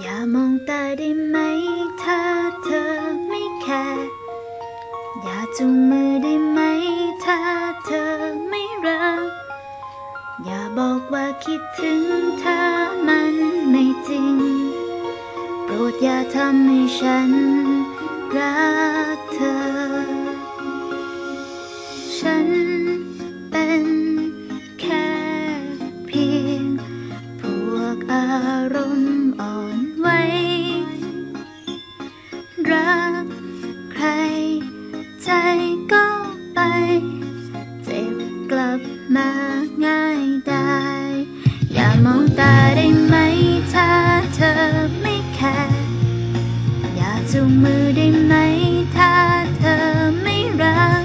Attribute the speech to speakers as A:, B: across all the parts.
A: อย่ามองตาได้ไหม ถ้าเธอไม่แคร์อย่าจูงมือได้ไหม ถ้าเธอไม่รัก อย่าบอกว่าคิดถึงถ้ามันไม่จริง โปรดอย่าทำให้ฉันรักเธอ ฉัน บมาง่ายได้ อย่ามองตาได้ไหมถ้าเธอไม่แคร์อย่าจูงมือได้ไหมถ้าเธอไม่รัก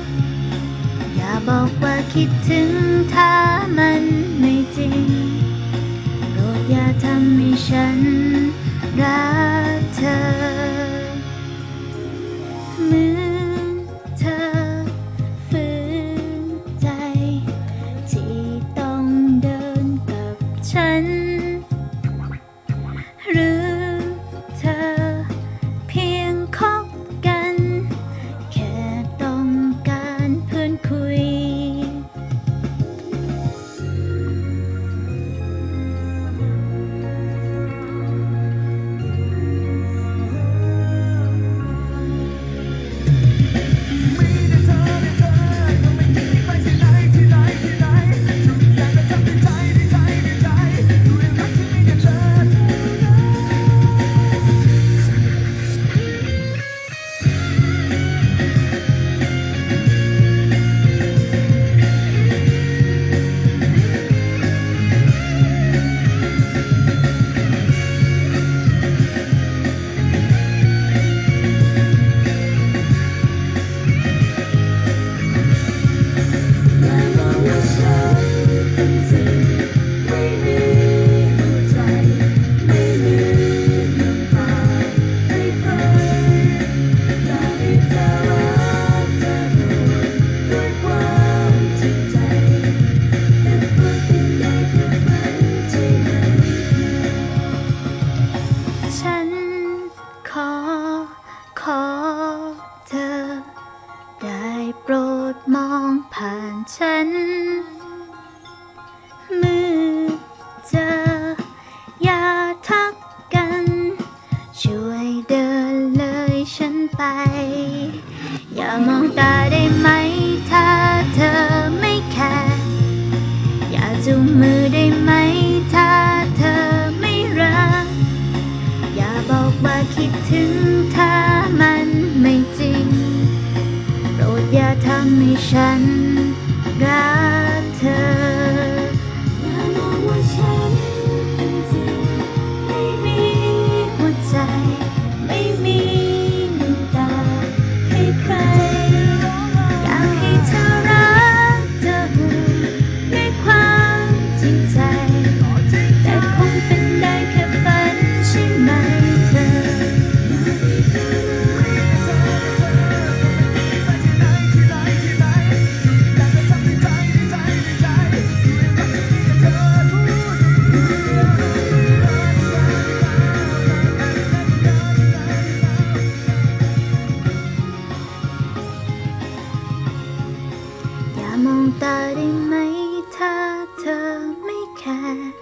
A: อย่าบอกว่าคิดถึงถ้ามันไม่จริงโปรดอย่าทำให้ฉัน ผ่านฉัน มือเจอ อย่าทักกัน ช่วยเดินเลยฉันไป อย่ามองตาได้ไหม ถ้าเธอไม่แคร์อย่าจูงมือได้ไหม ถ้าเธอไม่รัก อย่าบอกว่าคิดถึงถ้ามันไม่จริง โปรดอย่าทำให้ฉัน ตาได้ไหมถ้าเธอไม่แคร์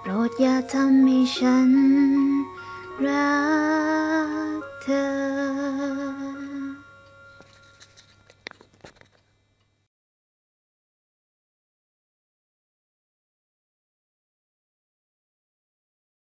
A: โปรดอย่าทำให้ฉันรักเธอ